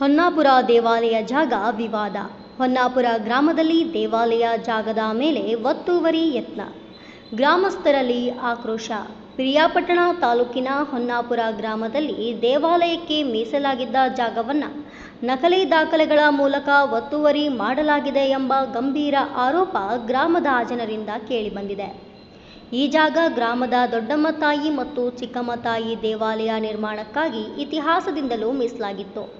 ಹೊನ್ನಾಪುರ ದೇವಾಲಯ ಜಾಗ ವಿವಾದ. ಹೊನ್ನಾಪುರ ಗ್ರಾಮದಲ್ಲಿ ದೇವಾಲಯ ಜಾಗದ ಮೇಲೆ ಒತ್ತುವರಿ ಯತ್ನ. ಗ್ರಾಮಸ್ಥರಲ್ಲಿ ಆಕ್ರೋಶ. ಪಿರಿಯಾಪಟ್ಟಣ ತಾಲೂಕಿನ ಹೊನ್ನಾಪುರ ಗ್ರಾಮದಲ್ಲಿ ದೇವಾಲಯಕ್ಕೆ ಮೀಸಲಾಗಿದ್ದ ಜಾಗವನ್ನು ನಕಲಿ ದಾಖಲೆಗಳ ಮೂಲಕ ಒತ್ತುವರಿ ಮಾಡಲಾಗಿದೆ ಎಂಬ ಗಂಭೀರ ಆರೋಪ ಗ್ರಾಮದ ಜನರಿಂದ ಕೇಳಿಬಂದಿದೆ. ಈ ಜಾಗ ಗ್ರಾಮದ ದೊಡ್ಡಮ್ಮ ತಾಯಿ ಮತ್ತು ಚಿಕ್ಕಮ್ಮ ತಾಯಿ ದೇವಾಲಯ ನಿರ್ಮಾಣಕ್ಕಾಗಿ ಇತಿಹಾಸದಿಂದಲೂ ಮೀಸಲಾಗಿತ್ತು.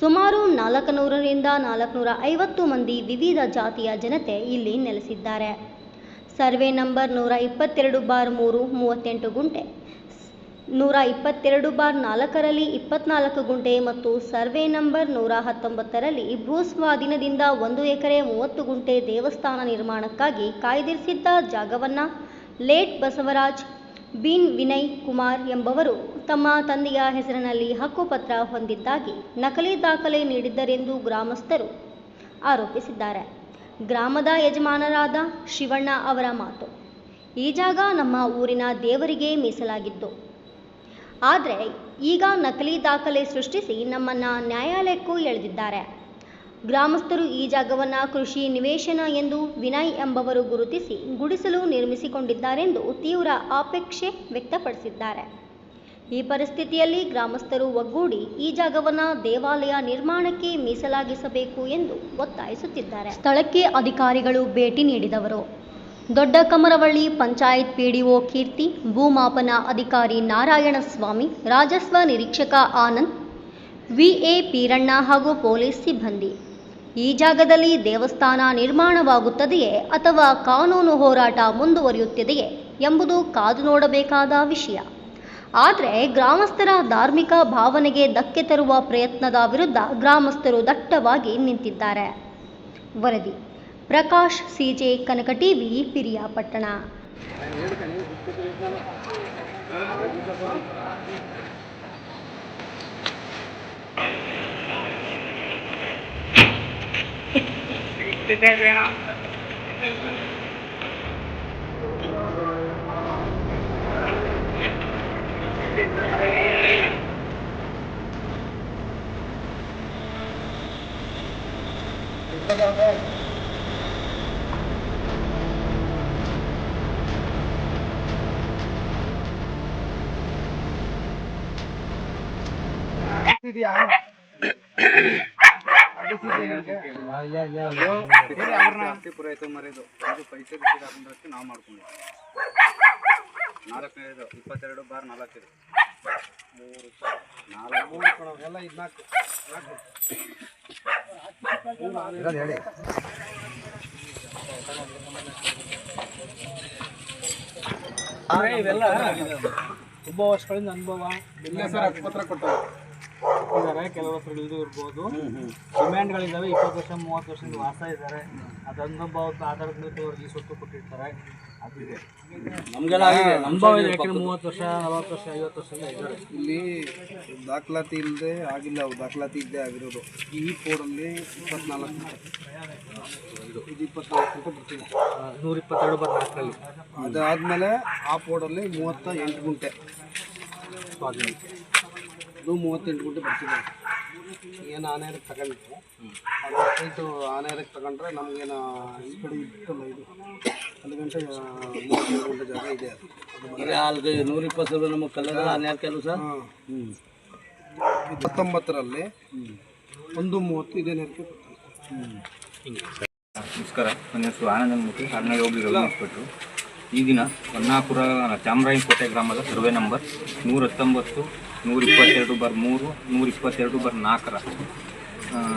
ಸುಮಾರು ನಾಲ್ಕುನೂರರಿಂದ ನಾಲ್ಕುನೂರ ಐವತ್ತು ಮಂದಿ ವಿವಿಧ ಜಾತಿಯ ಜನತೆ ಇಲ್ಲಿ ನೆಲೆಸಿದ್ದಾರೆ. ಸರ್ವೆ ನಂಬರ್ ನೂರ ಇಪ್ಪತ್ತೆರಡು ಬಾರ್ ಮೂರು ಮೂವತ್ತೆಂಟು ಗುಂಟೆ, ನೂರ ಇಪ್ಪತ್ತೆರಡು ಬಾರ್ ನಾಲ್ಕರಲ್ಲಿ ಇಪ್ಪತ್ನಾಲ್ಕು ಗುಂಟೆ ಮತ್ತು ಸರ್ವೆ ನಂಬರ್ ನೂರ ಹತ್ತೊಂಬತ್ತರಲ್ಲಿ ಭೂಸ್ವಾಧೀನದಿಂದ ಒಂದು ಎಕರೆ ಮೂವತ್ತು ಗುಂಟೆ ದೇವಸ್ಥಾನ ನಿರ್ಮಾಣಕ್ಕಾಗಿ ಕಾಯ್ದಿರಿಸಿದ್ದ ಜಾಗವನ್ನು ಲೇಟ್ ಬಸವರಾಜ್ ಬಿನ್ ವಿನಯ್ ಕುಮಾರ್ ಎಂಬವರು ತಮ್ಮ ತಂದೆಯ ಹೆಸರಿನಲ್ಲಿ ಹಕ್ಕುಪತ್ರ ಹೊಂದಿದ್ದಾಗಿ ನಕಲಿ ದಾಖಲೆ ನೀಡಿದ್ದರೆಂದು ಗ್ರಾಮಸ್ಥರು ಆರೋಪಿಸಿದ್ದಾರೆ. ಗ್ರಾಮದ ಯಜಮಾನರಾದ ಶಿವಣ್ಣ ಅವರ ಮಾತು, ಈ ಜಾಗ ನಮ್ಮ ಊರಿನ ದೇವರಿಗೆ ಮೀಸಲಾಗಿತ್ತು. ಆದರೆ ಈಗ ನಕಲಿ ದಾಖಲೆ ಸೃಷ್ಟಿಸಿ ನಮ್ಮನ್ನು ನ್ಯಾಯಾಲಯಕ್ಕೂ ಎಳೆದಿದ್ದಾರೆ. ಗ್ರಾಮಸ್ಥರು ಈ ಜಾಗವನ್ನು ಕೃಷಿ ನಿವೇಶನ ಎಂದು ವಿನಯ್ ಎಂಬವರು ಗುರುತಿಸಿ ಗುಡಿಸಲು ನಿರ್ಮಿಸಿಕೊಂಡಿದ್ದಾರೆಂದು ತೀವ್ರ ಆಪೇಕ್ಷೆ ವ್ಯಕ್ತಪಡಿಸಿದ್ದಾರೆ. ಈ ಪರಿಸ್ಥಿತಿಯಲ್ಲಿ ಗ್ರಾಮಸ್ಥರು ಒಗ್ಗೂಡಿ ಈ ಜಾಗವನ್ನು ದೇವಾಲಯ ನಿರ್ಮಾಣಕ್ಕೆ ಮೀಸಲಾಗಿಸಬೇಕು ಎಂದು ಒತ್ತಾಯಿಸುತ್ತಿದ್ದಾರೆ. ಸ್ಥಳಕ್ಕೆ ಅಧಿಕಾರಿಗಳು ಭೇಟಿ ನೀಡಿದವರು. ದೊಡ್ಡ ಕಮರವಳ್ಳಿ ಪಂಚಾಯತ್ ಪಿಡಿಒ ಕೀರ್ತಿ, ಭೂಮಾಪನ ಅಧಿಕಾರಿ ನಾರಾಯಣಸ್ವಾಮಿ, ರಾಜಸ್ವ ನಿರೀಕ್ಷಕ ಆನಂದ್ ವಿಎ ಪೀರಣ್ಣ ಹಾಗೂ ಪೊಲೀಸ್ ಸಿಬ್ಬಂದಿ. ಈ ಜಾಗದಲ್ಲಿ ದೇವಸ್ಥಾನ ನಿರ್ಮಾಣವಾಗುತ್ತದೆಯೇ ಅಥವಾ ಕಾನೂನು ಹೋರಾಟ ಮುಂದುವರಿಯುತ್ತದೆಯೇ ಎಂಬುದು ಕಾದು ನೋಡಬೇಕಾದ ವಿಷಯ. ಆದರೆ ಗ್ರಾಮಸ್ಥರ ಧಾರ್ಮಿಕ ಭಾವನೆಗೆ ಧಕ್ಕೆ ತರುವ ಪ್ರಯತ್ನದ ವಿರುದ್ಧ ಗ್ರಾಮಸ್ಥರು ದಟ್ಟವಾಗಿ ನಿಂತಿದ್ದಾರೆ. ವರದಿ, Prakash, CJ, Kanaka TV, Piriyapatna. って全然。Yeah. ಅದು ಪೈಸೆ ನಾವು ಮಾಡ್ಕೊಂಡು ಇಪ್ಪತ್ತೆರಡು ಬಾರ್ ಮೂರು ನಾಲ್ಕು ಎಲ್ಲ ಇದು ನಾಲ್ಕು ಇವೆಲ್ಲ ತುಂಬ ಅನುಭವ ಇಲ್ಲ ಸರ್ ಹಕ್ಕುಪತ್ರ ಕೊಟ್ಟರು ಇದ್ದಾರೆ ಕೆಲವು ಹತ್ರ ಇರ್ಬೋದು. ಡಿಮ್ಯಾಂಡ್ಗಳಿದ್ದಾವೆ ಇಪ್ಪತ್ತು ವರ್ಷ ಮೂವತ್ತು ವರ್ಷದಿಂದ ವಾಸ ಇದ್ದಾರೆ. ಅದು ಅನುಭವದ ಆಧಾರದ ಮೇಲೆ ಅವ್ರಿಗೆ ಈ ಸ್ವತ್ತು ಕೊಟ್ಟಿರ್ತಾರೆ. ಅದಿದೆ ನಮಗೆಲ್ಲ ಇದೆ ಯಾಕಂದ್ರೆ ಮೂವತ್ತು ವರ್ಷ ನಲವತ್ತು ವರ್ಷ ಐವತ್ತು ವರ್ಷ ಇದ್ದಾರೆ. ಇಲ್ಲಿ ದಾಖಲಾತಿ ಇಲ್ಲದೆ ಆಗಿಲ್ಲ ಅವು ದಾಖಲಾತಿ ಇದ್ದೇ ಆಗಿರೋದು. ಈ ಕೋಡಲ್ಲಿ ಇಪ್ಪತ್ನಾಲ್ಕು ಇದು ಇಪ್ಪತ್ನಾಲ್ಕು ಅಂತ ಬರ್ತೀನಿ ನೂರ ಇಪ್ಪತ್ತೆರಡು ಬರ್ ನಾಲ್ಕರಲ್ಲಿ. ಅದಾದಮೇಲೆ ಆ ಪೋಡಲ್ಲಿ ಮೂವತ್ತ ಎಂಟು ಗುಂಟೆ. ಸ್ವಾಧೀನ. ಅದು ಮೂವತ್ತೆಂಟು ಗುಂಟೆ ಬರ್ತಿದೆ. ಏನು ಆನೆಯರಿಗೆ ತಗೊಂಡಿತ್ತು? ಅದು ಆನೆಯರಿಗೆ ತಗೊಂಡ್ರೆ ನಮಗೇನು ಈ ಕಡೆ ಇತ್ತಲ್ಲ ಇದು? ಅಲ್ಲಿ ಗಂಟೆ ಮೂವತ್ತೆಂಟು ಗುಂಟೆ ಜಾಗ ಇದೆ ಅದು. ನೂರಿಪ್ಪತ್ತು ರೂಪಾಯಿ ಸಾವಿರ ನಮಗೆ ಕಲ್ಲದ ಹನ್ನೆರಡು ಕೆಲಸ ಸರ್? ಹ್ಞೂ ಹತ್ತೊಂಬತ್ತರಲ್ಲಿ ಒಂದು ಮೂವತ್ತು ಇದೇ ನೆರಕ್ಕೆ ನಮಸ್ಕಾರ. ನನ್ನ ಹೆಸರು ಆನಂದ ಮೂರ್ತಿ ಹನ್ನೆರಡು ಹೋಬಳಿ ರವಿಸ್ಬಿಟ್ರು ಈ ದಿನ ಹೊನ್ನಾಪುರ ಚಾಮರಾಯನಕೋಟೆ ಗ್ರಾಮದ ಸರ್ವೆ ನಂಬರ್ ನೂರ ಹತ್ತೊಂಬತ್ತು ನೂರ ಇಪ್ಪತ್ತೆರಡು ಬರ್ ಮೂರು ನೂರ ಇಪ್ಪತ್ತೆರಡು ಬರ್ ನಾಲ್ಕರ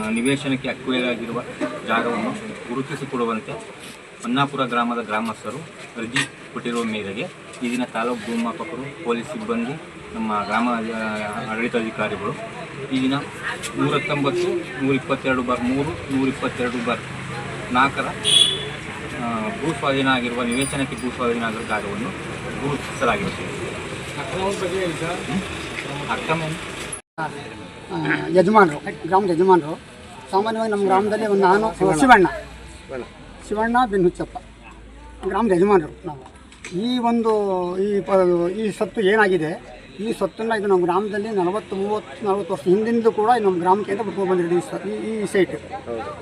ನಿವೇಶನಕ್ಕೆ ಹಕ್ಕುವಾಗಿರುವ ಜಾಗವನ್ನು ಗುರುತಿಸಿಕೊಡುವಂತೆ ಹೊನ್ನಾಪುರ ಗ್ರಾಮದ ಗ್ರಾಮಸ್ಥರು ಅರ್ಜಿ ಕೊಟ್ಟಿರುವ ಮೇರೆಗೆ ಈ ದಿನ ತಾಲೂಕು ಭೂಮಾಪಕರು, ಪೊಲೀಸ್ ಸಿಬ್ಬಂದಿ, ನಮ್ಮ ಗ್ರಾಮ ಆಡಳಿತಾಧಿಕಾರಿಗಳು ಈ ದಿನ ನೂರ ಹತ್ತೊಂಬತ್ತು ನೂರ ಇಪ್ಪತ್ತೆರಡು ಬಾರ್ ಮೂರು ನೂರ ಇಪ್ಪತ್ತೆರಡು ಬಾರ್ ನಾಲ್ಕರ ಭೂ ಸ್ವಾಧೀನ ಆಗಿರುವ ನಿವೇಶನಕ್ಕೆ ಭೂ ಸ್ವಾಧೀನ ಆಗಿರುವ ಜಾಗವನ್ನು ಗುರುತಿಸಲಾಗಿರುತ್ತದೆ ಯಜಮಾನರು, ಗ್ರಾಮದ ಯಜಮಾನರು, ಸಾಮಾನ್ಯವಾಗಿ ನಮ್ಮ ಗ್ರಾಮದಲ್ಲಿ ಒಂದು ನಾನು ಶಿವಣ್ಣ. ಶಿವಣ್ಣ ಬಿನ್ ಹುಚ್ಚಪ್ಪ. ಗ್ರಾಮದ ಯಜಮಾನರು ನಾವು. ಈ ಒಂದು, ಈ ಈ ಸತ್ತು ಏನಾಗಿದೆ? ಈ ಸ್ವತ್ತನ್ನು ಇದು ನಮ್ಮ ಗ್ರಾಮದಲ್ಲಿ ನಲವತ್ತು ಮೂವತ್ತು ನಲವತ್ತು ವರ್ಷ ಹಿಂದಿನಿಂದ ಕೂಡ ನಮ್ಮ ಗ್ರಾಮಕ್ಕೆ ಅಂತ ಬಿಟ್ಕೊಂಡು ಬಂದಿರೋದು ಈ ಸೈಟ್ ಈ ಈ ಸೈಟ್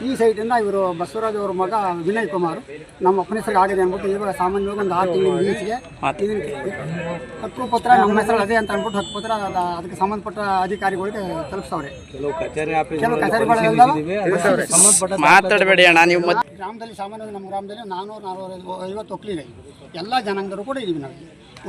ಈ ಸೈಟಿಂದ ಇವರು ಬಸವರಾಜ್ ಅವ್ರ ಮಗ ವಿನಯ್ ಕುಮಾರ್ ನಮ್ಮ ಅಪ್ಪನ ಹೆಸರಿಗೆ ಆಗಿದೆ ಅಂದ್ಬಿಟ್ಟು ಇವಾಗ ಸಾಮಾನ್ಯವಾಗಿ ಒಂದು ಆರು ತಿಂಗಳ ಹತ್ತು ಹಕ್ಕುಪತ್ರ ನಮ್ಮ ಹೆಸರು ಅದೇ ಅಂತ ಅಂದ್ಬಿಟ್ಟು ಹತ್ತು ಪತ್ರ ಅದಕ್ಕೆ ಸಂಬಂಧಪಟ್ಟ ಅಧಿಕಾರಿಗಳಿಗೆ ತಲುಪಿಸವ್ರೆ. ಕೆಲವು ಕಚೇರಿ ಆಫೀಸ್ ಸಂಬಂಧಪಟ್ಟ ಮಾತಾಡಬೇಡಿ ಅಣ್ಣ ನೀವು ಗ್ರಾಮದಲ್ಲಿ ಸಾಮಾನ್ಯವಾಗಿ ನಮ್ಮ ಗ್ರಾಮದಲ್ಲಿ ನಾನೂರು ನಾನೂರ ಐವತ್ತು ಒಕ್ಕಲಿದೆ ಎಲ್ಲ ಜನಾಂಗರು ಕೂಡ ಇದ್ದೀವಿ ನಾವು.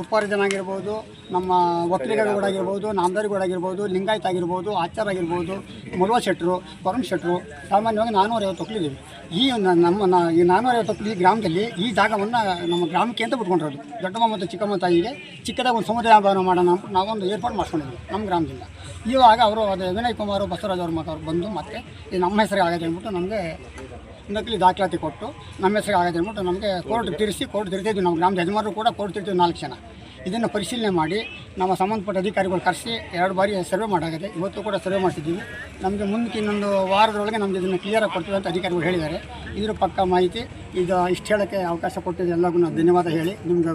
ಉಪ್ಪಾರಿ ಜನಾಂಗ ಇರ್ಬೋದು ನಮ್ಮ ಒಕ್ಕಲಿಗರುಗಳಾಗಿರ್ಬೋದು ನಾಮದಾರಿಗಳಾಗಿರ್ಬೋದು ಲಿಂಗಾಯತ್ ಆಗಿರ್ಬೋದು ಆಚಾರ ಆಗಿರ್ಬೋದು ಮುಳುವ ಶೆಟ್ಟರು ಪರಮ ಶೆಟ್ಟರು, ಸಾಮಾನ್ಯವಾಗಿ ನಾನ್ನೂರೈವತ್ತು ಒಕ್ಕಲಿದ್ದೀವಿ ಈ ನಮ್ಮ ನ- ಈ ನಾನ್ನೂರೈವತ್ತು ಒಕ್ಕಲಿ ಈ ಗ್ರಾಮದಲ್ಲಿ ಈ ಜಾಗವನ್ನು ನಮ್ಮ ಗ್ರಾಮಕ್ಕೆ ಅಂತ ಬಿಟ್ಕೊಂಡಿರೋದು. ದೊಡ್ಡಮ್ಮ ಮತ್ತು ಚಿಕ್ಕಮ್ಮ ತಾಯಿಗೆ ಚಿಕ್ಕದಾಗ ಒಂದು ಸಮುದಾಯ ಭವನ ಮಾಡೋಣ ಅಂತ ನಾವೊಂದು ಏರ್ಪಾಡು ಮಾಡ್ಕೊಂಡಿದ್ವಿ ನಮ್ಮ ಗ್ರಾಮದಿಂದ. ಇವಾಗ ಅವರು ಅದು ವಿನಯ್ ಕುಮಾರ್, ಬಸವರಾಜ್ ಅವ್ರ ಮಗ ಬಂದು ಮತ್ತೆ ಈ ನಮ್ಮ ಹೆಸರಿಗೆ ಆಗೋದು ಅಂದ್ಬಿಟ್ಟು ನಮಗೆ ನಕಲಿ ದಾಖಲಾತಿ ಕೊಟ್ಟು ನಮ್ಮ ಹೆಸರಿಗೆ ಆಗೋದು ಅಂದ್ಬಿಟ್ಟು ನಮಗೆ ಕೋರ್ಟ್ ತಿರ್ಸಿ, ಕೋರ್ಟ್ ತಿರ್ತಿದ್ವಿ ನಮ್ಮ ಗ್ರಾಮದ ಯಜಮಾನರು ಕೂಡ ಕೋರ್ಟ್ ತಿರ್ತೀವಿ ನಾಲ್ಕು ಜನ. ಇದನ್ನು ಪರಿಶೀಲನೆ ಮಾಡಿ ನಮ್ಮ ಸಂಬಂಧಪಟ್ಟ ಅಧಿಕಾರಿಗಳು ಕರೆಸಿ ಎರಡು ಬಾರಿ ಸರ್ವೆ ಮಾಡಾಗಿದೆ. ಇವತ್ತು ಕೂಡ ಸರ್ವೆ ಮಾಡಿಸಿದ್ದೀವಿ ನಮಗೆ ಮುಂದಕ್ಕೆ ಇನ್ನೊಂದು ವಾರದೊಳಗೆ ನಮಗೆ ಇದನ್ನು ಕ್ಲಿಯರಾಗಿ ಕೊಡ್ತೀವಿ ಅಂತ ಅಧಿಕಾರಿಗಳು ಹೇಳಿದ್ದಾರೆ. ಇದರ ಪಕ್ಕ ಮಾಹಿತಿ ಇದು ಇಷ್ಟು ಹೇಳೋಕ್ಕೆ ಅವಕಾಶ ಕೊಟ್ಟಿದ್ದು ಎಲ್ಲರಿಗೂ ಧನ್ಯವಾದ ಹೇಳಿ. ನಿಮ್ಗೆ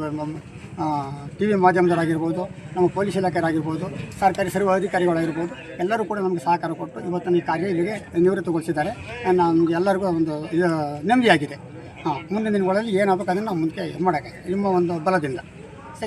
ಟಿ ವಿ ಮಾಧ್ಯಮದವರಾಗಿರ್ಬೋದು ನಮ್ಮ ಪೊಲೀಸ್ ಇಲಾಖೆಯರಾಗಿರ್ಬೋದು, ಸರ್ಕಾರಿ ಸರ್ವ ಅಧಿಕಾರಿಗಳಾಗಿರ್ಬೋದು, ಎಲ್ಲರೂ ಕೂಡ ನಮಗೆ ಸಹಕಾರ ಕೊಟ್ಟು ಇವತ್ತಿನ ಈ ಕಾರ್ಯ ಇಲ್ಲಿಗೆ ನಿವೃತ್ತಗೊಳಿಸಿದ್ದಾರೆ. ನಮಗೆ ಎಲ್ಲರಿಗೂ ಒಂದು ನೆಮ್ಮದಿಯಾಗಿದೆ. ಹಾಂ, ಮುಂದಿನ ದಿನಗಳಲ್ಲಿ ಏನಾಗಬೇಕು ಅದನ್ನು ನಾವು ಮುಂದೆ ಮಾಡೋಕ್ಕೆ? ನಿಮ್ಮ ಒಂದು ಬಲದಿಂದ.